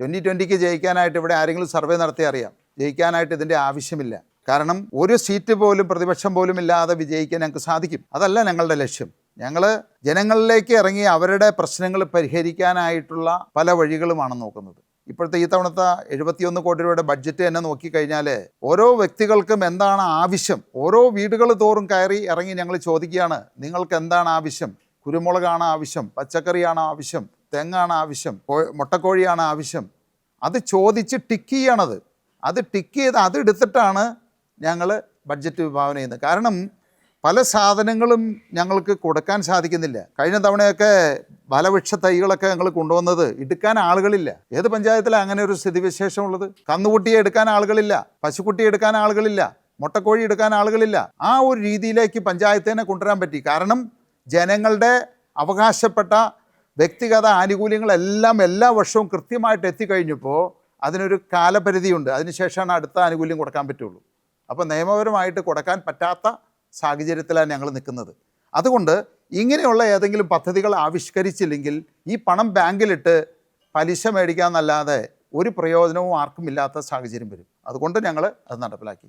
Twenty ട്വന്റിക്ക് ജയിക്കാനായിട്ട് ഇവിടെ ആരെങ്കിലും survey നടത്തി അറിയാം. ജയിക്കാനായിട്ട് ഇതിന്റെ ആവശ്യമില്ല. കാരണം ഒരു സീറ്റ് പോലും പ്രതിപക്ഷം പോലും ഇല്ലാതെ വിജയിക്കാൻ ഞങ്ങൾക്ക് സാധിക്കും. അതല്ല ഞങ്ങളുടെ ലക്ഷ്യം. ഞങ്ങൾ ജനങ്ങളിലേക്ക് ഇറങ്ങി അവരുടെ പ്രശ്നങ്ങൾ പരിഹരിക്കാനായിട്ടുള്ള പല വഴികളുമാണ് നോക്കുന്നത്. ഇപ്പോഴത്തെ ഈ തവണത്തെ എഴുപത്തിയൊന്ന് കോടി രൂപയുടെ ബഡ്ജറ്റ് തന്നെ നോക്കിക്കഴിഞ്ഞാൽ ഓരോ വ്യക്തികൾക്കും എന്താണ് ആവശ്യം? ഓരോ വീടുകൾ തോറും കയറി ഇറങ്ങി ഞങ്ങൾ ചോദിക്കുകയാണ് നിങ്ങൾക്ക് എന്താണ് ആവശ്യം? കുരുമുളകാണ് ആവശ്യം? പച്ചക്കറിയാണ് ആവശ്യം? തെങ്ങാണ് ആവശ്യം മുട്ടക്കോഴിയാണ് ആവശ്യം. അത് ചോദിച്ച് ടിക്ക് ചെയ്യണത്. അത് ടിക്ക് ചെയ്ത് അത് എടുത്തിട്ടാണ് ഞങ്ങൾ ബഡ്ജറ്റ് വിഭാവന ചെയ്യുന്നത്. കാരണം പല സാധനങ്ങളും ഞങ്ങൾക്ക് കൊടുക്കാൻ സാധിക്കുന്നില്ല. കഴിഞ്ഞ തവണയൊക്കെ ഫലവൃക്ഷ തൈകളൊക്കെ ഞങ്ങൾ കൊണ്ടുവന്നത് എടുക്കാൻ ആളുകളില്ല. ഏത് പഞ്ചായത്തിലാണ് അങ്ങനെ ഒരു സ്ഥിതിവിശേഷം ഉള്ളത്? കന്നുകുട്ടിയെ എടുക്കാൻ ആളുകളില്ല പശുക്കുട്ടിയെ എടുക്കാൻ ആളുകളില്ല മുട്ടക്കോഴി എടുക്കാൻ ആളുകളില്ല. ആ ഒരു രീതിയിലേക്ക് പഞ്ചായത്തിനെ കൊണ്ടുവരാൻ പറ്റി. കാരണം ജനങ്ങളുടെ അവകാശപ്പെട്ട വ്യക്തിഗത ആനുകൂല്യങ്ങളെല്ലാം എല്ലാ വർഷവും കൃത്യമായിട്ട് എത്തിക്കഴിഞ്ഞപ്പോൾ അതിനൊരു കാലപരിധിയുണ്ട്. അതിനുശേഷമാണ് അടുത്ത ആനുകൂല്യം കൊടുക്കാൻ പറ്റുള്ളൂ. അപ്പോൾ നിയമപരമായിട്ട് കൊടുക്കാൻ പറ്റാത്ത സാഹചര്യത്തിലാണ് ഞങ്ങൾ നിൽക്കുന്നത് അതുകൊണ്ട് ഇങ്ങനെയുള്ള ഏതെങ്കിലും പദ്ധതികൾ ആവിഷ്കരിച്ചില്ലെങ്കിൽ ഈ പണം ബാങ്കിലിട്ട് പലിശ മേടിക്കാമെന്നല്ലാതെ ഒരു പ്രയോജനവും ആർക്കും ഇല്ലാത്ത സാഹചര്യം വരും. അതുകൊണ്ട് ഞങ്ങൾ അത് നടപ്പിലാക്കി.